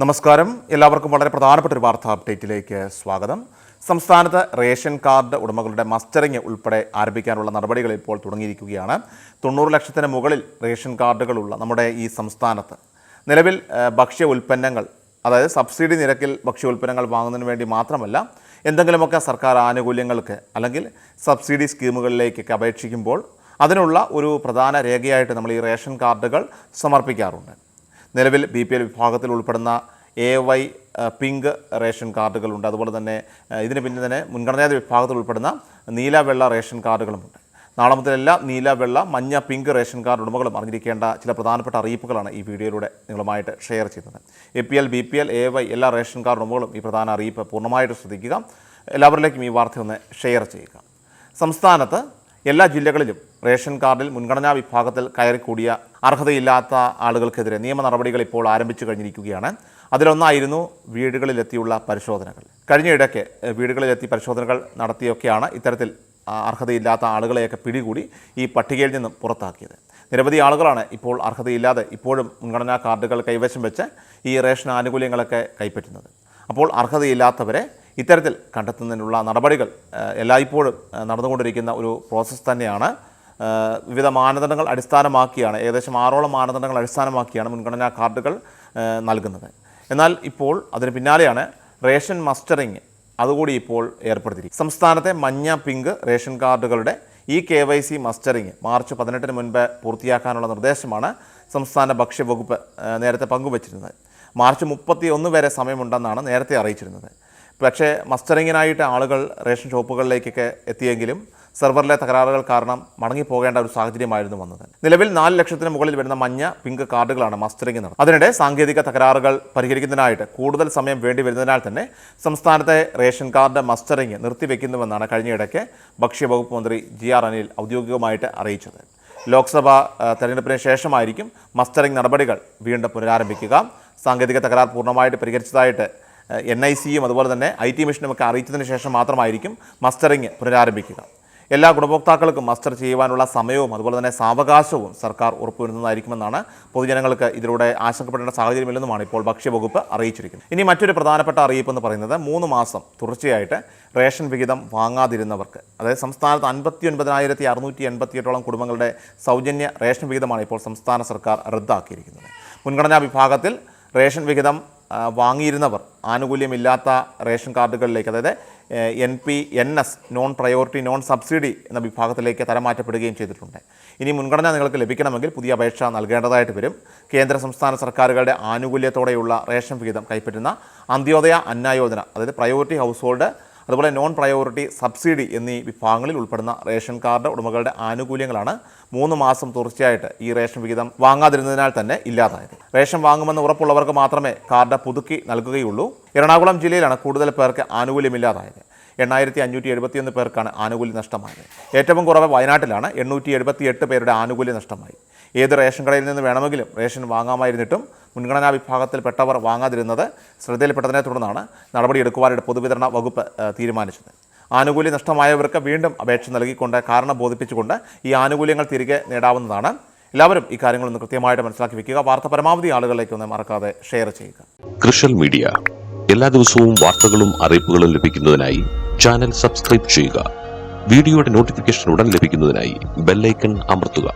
നമസ്കാരം. എല്ലാവർക്കും വളരെ പ്രധാനപ്പെട്ട ഒരു വാർത്താ അപ്ഡേറ്റിലേക്ക് സ്വാഗതം. സംസ്ഥാനത്ത് റേഷൻ കാർഡ് ഉടമകളുടെ മസ്റ്ററിംഗ് ഉൾപ്പെടെ ആരംഭിക്കാനുള്ള നടപടികൾ ഇപ്പോൾ തുടങ്ങിയിരിക്കുകയാണ്. തൊണ്ണൂറ് ലക്ഷത്തിന് മുകളിൽ റേഷൻ കാർഡുകളുള്ള നമ്മുടെ ഈ സംസ്ഥാനത്ത്. നിലവിൽ ഭക്ഷ്യ ഉൽപ്പന്നങ്ങൾ അതായത് സബ്സിഡി നിരക്കിൽ ഭക്ഷ്യ ഉൽപ്പന്നങ്ങൾ വാങ്ങുന്നതിന് വേണ്ടി മാത്രമല്ല എന്തെങ്കിലുമൊക്കെ സർക്കാർ ആനുകൂല്യങ്ങൾക്ക് അല്ലെങ്കിൽ സബ്സിഡി സ്കീമുകളിലേക്കൊക്കെ അപേക്ഷിക്കുമ്പോൾ അതിനുള്ള ഒരു പ്രധാന രേഖയായിട്ട് നമ്മൾ ഈ റേഷൻ കാർഡുകൾ സമർപ്പിക്കാറുണ്ട്. നിലവിൽ ബി പി എൽ വിഭാഗത്തിൽ ഉൾപ്പെടുന്ന എ വൈ പിങ്ക് റേഷൻ കാർഡുകളുണ്ട്. അതുപോലെ തന്നെ ഇതിന് പിന്നെ തന്നെ മുൻഗണനാ വിഭാഗത്തിൽ ഉൾപ്പെടുന്ന നീല വെള്ള റേഷൻ കാർഡുകളുമുണ്ട്. നാളെ മുതൽ എല്ലാ നീല വെള്ള മഞ്ഞ പിങ്ക് റേഷൻ കാർഡ് ഉടമകളും അറിഞ്ഞിരിക്കേണ്ട ചില പ്രധാനപ്പെട്ട അറിയിപ്പുകളാണ് ഈ വീഡിയോയിലൂടെ നിങ്ങളുമായിട്ട് ഷെയർ ചെയ്യുന്നത്. A P L B P L A Y എല്ലാ റേഷൻ കാർഡ് ഉടമകളും ഈ പ്രധാന അറിയിപ്പ് പൂർണമായിട്ട് ശ്രദ്ധിക്കുക. എല്ലാവരിലേക്കും ഈ വാർത്ത ഒന്ന് ഷെയർ ചെയ്യുക. സംസ്ഥാനത്ത് എല്ലാ ജില്ലകളിലും റേഷൻ കാർഡിൽ മുൻഗണനാ വിഭാഗത്തിൽ കയറിക്കൂടിയ അർഹതയില്ലാത്ത ആളുകൾക്കെതിരെ നിയമ നടപടികൾ ഇപ്പോൾ ആരംഭിച്ചു കഴിഞ്ഞിരിക്കുകയാണ്. അതിലൊന്നായിരുന്നു വീടുകളിലെത്തിയുള്ള പരിശോധനകൾ. കഴിഞ്ഞ ഇടയ്ക്ക് വീടുകളിലെത്തി പരിശോധനകൾ നടത്തിയൊക്കെയാണ് ഇത്തരത്തിൽ അർഹതയില്ലാത്ത ആളുകളെയൊക്കെ പിടികൂടി ഈ പട്ടികയിൽ നിന്നും പുറത്താക്കിയത്. നിരവധി ആളുകളാണ് ഇപ്പോൾ അർഹതയില്ലാതെ ഇപ്പോഴും മുൻഗണനാ കാർഡുകൾ കൈവശം വെച്ച് ഈ റേഷൻ ആനുകൂല്യങ്ങളൊക്കെ കൈപ്പറ്റുന്നത്. അപ്പോൾ അർഹതയില്ലാത്തവരെ ഇത്തരത്തിൽ കണ്ടെത്തുന്നതിനുള്ള നടപടികൾ എല്ലായ്പ്പോഴും നടന്നുകൊണ്ടിരിക്കുന്ന ഒരു പ്രോസസ്സ് തന്നെയാണ് വിവിധ മാനദണ്ഡങ്ങൾ അടിസ്ഥാനമാക്കിയാണ് ഏകദേശം ആറോളം മാനദണ്ഡങ്ങൾ അടിസ്ഥാനമാക്കിയാണ് മുൻഗണനാ കാർഡുകൾ നൽകുന്നത്. എന്നാൽ ഇപ്പോൾ അതിന് പിന്നാലെയാണ് റേഷൻ മസ്റ്ററിങ് അതുകൂടി ഇപ്പോൾ ഏർപ്പെടുത്തിയിരിക്കും സംസ്ഥാനത്തെ മഞ്ഞ പിങ്ക് റേഷൻ കാർഡുകളുടെ ഈ K Y C mustering March പതിനെട്ടിന് മുൻപ് പൂർത്തിയാക്കാനുള്ള നിർദ്ദേശമാണ് സംസ്ഥാന ഭക്ഷ്യവകുപ്പ് നേരത്തെ പങ്കുവച്ചിരുന്നത്. മാർച്ച് മുപ്പത്തി ഒന്ന് വരെ സമയമുണ്ടെന്നാണ് നേരത്തെ അറിയിച്ചിരുന്നത്. പക്ഷേ മസ്റ്ററിങ്ങിനായിട്ട് ആളുകൾ റേഷൻ ഷോപ്പുകളിലേക്കൊക്കെ എത്തിയെങ്കിലും സെർവറിലെ തകരാറുകൾ കാരണം മടങ്ങിപ്പോകേണ്ട ഒരു സാഹചര്യമായിരുന്നു വന്നത്. നിലവിൽ നാല് ലക്ഷത്തിന് മുകളിൽ വരുന്ന മഞ്ഞ പിങ്ക് കാർഡുകളാണ് മസ്റ്ററിംഗ് നടന്നത്. അതിനിടെ സാങ്കേതിക തകരാറുകൾ പരിഹരിക്കുന്നതിനായിട്ട് കൂടുതൽ സമയം വേണ്ടി വരുന്നതിനാൽ തന്നെ സംസ്ഥാനത്തെ റേഷൻ കാർഡ് മസ്റ്ററിംഗ് നിർത്തിവെക്കുന്നുവെന്നാണ് കഴിഞ്ഞയിടയ്ക്ക് ഭക്ഷ്യവകുപ്പ് മന്ത്രി ജി ആർ അനിൽ ഔദ്യോഗികമായിട്ട് അറിയിച്ചത്. ലോക്സഭാ തെരഞ്ഞെടുപ്പിന് ശേഷമായിരിക്കും മസ്റ്ററിംഗ് നടപടികൾ വീണ്ടും പുനരാരംഭിക്കുക. സാങ്കേതിക തകരാർ പൂർണമായിട്ട് പരിഹരിച്ചതായിട്ട് എൻ ഐ സിയും അതുപോലെ തന്നെ ഐ ടി മിഷനുമൊക്കെ അറിയിച്ചതിന് ശേഷം മാത്രമായിരിക്കും മസ്റ്ററിംഗ് പുനരാരംഭിക്കുക. എല്ലാ ഗുണഭോക്താക്കൾക്കും മസ്റ്റർ ചെയ്യുവാനുള്ള സമയവും അതുപോലെ തന്നെ സാവകാശവും സർക്കാർ ഉറപ്പുവരുന്നതായിരിക്കുമെന്നാണ് പൊതുജനങ്ങൾക്ക് ഇതിലൂടെ ആശങ്കപ്പെടേണ്ട സാഹചര്യമില്ലെന്നുമാണ് ഇപ്പോൾ ഭക്ഷ്യവകുപ്പ് അറിയിച്ചിരിക്കുന്നത്. ഇനി മറ്റൊരു പ്രധാനപ്പെട്ട അറിയിപ്പ് എന്ന് പറയുന്നത് മൂന്ന് മാസം തുടർച്ചയായിട്ട് റേഷൻ വിഹിതം വാങ്ങാതിരുന്നവർക്ക് അതായത് സംസ്ഥാനത്ത് അൻപത്തി ഒൻപതിനായിരത്തി അറുന്നൂറ്റി എൺപത്തി എട്ടോളം കുടുംബങ്ങളുടെ സൗജന്യ റേഷൻ വിഹിതമാണ് ഇപ്പോൾ സംസ്ഥാന സർക്കാർ റദ്ദാക്കിയിരിക്കുന്നത്. മുൻഗണനാ വിഭാഗത്തിൽ റേഷൻ വിഹിതം വാങ്ങിയിരുന്നവർ ആനുകൂല്യമില്ലാത്ത റേഷൻ കാർഡുകളിലേക്ക് അതായത് N P N S non priority non subsidy എന്ന വിഭാഗത്തിലേക്ക് തരമാറ്റപ്പെടുകയും ചെയ്തിട്ടുണ്ട്. ഇനി മുൻഗണന നിങ്ങൾക്ക് ലഭിക്കണമെങ്കിൽ പുതിയ അപേക്ഷ നൽകേണ്ടതായിട്ട് വരും. കേന്ദ്ര സംസ്ഥാന സർക്കാരുകളുടെ ആനുകൂല്യത്തോടെയുള്ള റേഷൻ വിഹിതം കൈപ്പറ്റുന്ന അന്ത്യോദയ അന്ന യോജന അതായത് പ്രയോറിറ്റി ഹൗസ് ഹോൾഡ് അതുപോലെ നോൺ പ്രയോറിറ്റി സബ്സിഡി എന്നീ വിഭാഗങ്ങളിൽ ഉൾപ്പെടുന്ന റേഷൻ കാർഡ് ഉടമകളുടെ ആനുകൂല്യങ്ങളാണ് മൂന്ന് മാസം തുടർച്ചയായിട്ട് ഈ റേഷൻ വിഹിതം വാങ്ങാതിരുന്നതിനാൽ തന്നെ ഇല്ലാതായത്. റേഷൻ വാങ്ങുമെന്ന് ഉറപ്പുള്ളവർക്ക് മാത്രമേ കാർഡ് പുതുക്കി നൽകുകയുള്ളൂ. എറണാകുളം ജില്ലയിലാണ് കൂടുതൽ പേർക്ക് ആനുകൂല്യമില്ലാതായത്. എണ്ണായിരത്തി അഞ്ഞൂറ്റി എഴുപത്തിയൊന്ന് പേർക്കാണ് ആനുകൂല്യം നഷ്ടമായത്. ഏറ്റവും കുറവ് വയനാട്ടിലാണ് എണ്ണൂറ്റി എഴുപത്തി എട്ട് പേരുടെ ആനുകൂല്യം നഷ്ടമായി. ഏത് റേഷൻ കടയിൽ നിന്ന് വേണമെങ്കിലും റേഷൻ വാങ്ങാമായിരുന്നിട്ടും മുൻഗണനാ വിഭാഗത്തിൽപ്പെട്ടവർ വാങ്ങാതിരുന്നത് ശ്രദ്ധയിൽപ്പെട്ടതിനെ തുടർന്നാണ് നടപടിയെടുക്കുവാനായിട്ട് പൊതുവിതരണ വകുപ്പ് തീരുമാനിച്ചത്. ആനുകൂല്യം നഷ്ടമായവർക്ക് വീണ്ടും അപേക്ഷ നൽകിക്കൊണ്ട് കാരണം ബോധിപ്പിച്ചുകൊണ്ട് ഈ ആനുകൂല്യങ്ങൾ തിരികെ നേടാവുന്നതാണ്. എല്ലാവരും ഈ കാര്യങ്ങളൊന്ന് കൃത്യമായിട്ട് മനസ്സിലാക്കി വെക്കുക. വാർത്ത പരമാവധി ആളുകളിലേക്ക് ഒന്ന് മറക്കാതെ ഷെയർ ചെയ്യുക. കൃഷൽ മീഡിയ. എല്ലാ ദിവസവും വാർത്തകളും അറിയിപ്പുകളും ലഭിക്കുന്നതിനായി ചാനൽ സബ്സ്ക്രൈബ് ചെയ്യുക. വീഡിയോയുടെ നോട്ടിഫിക്കേഷൻ ഉടൻ ലഭിക്കുന്നതിനായി ബെല്ലൈക്കൺ അമർത്തുക.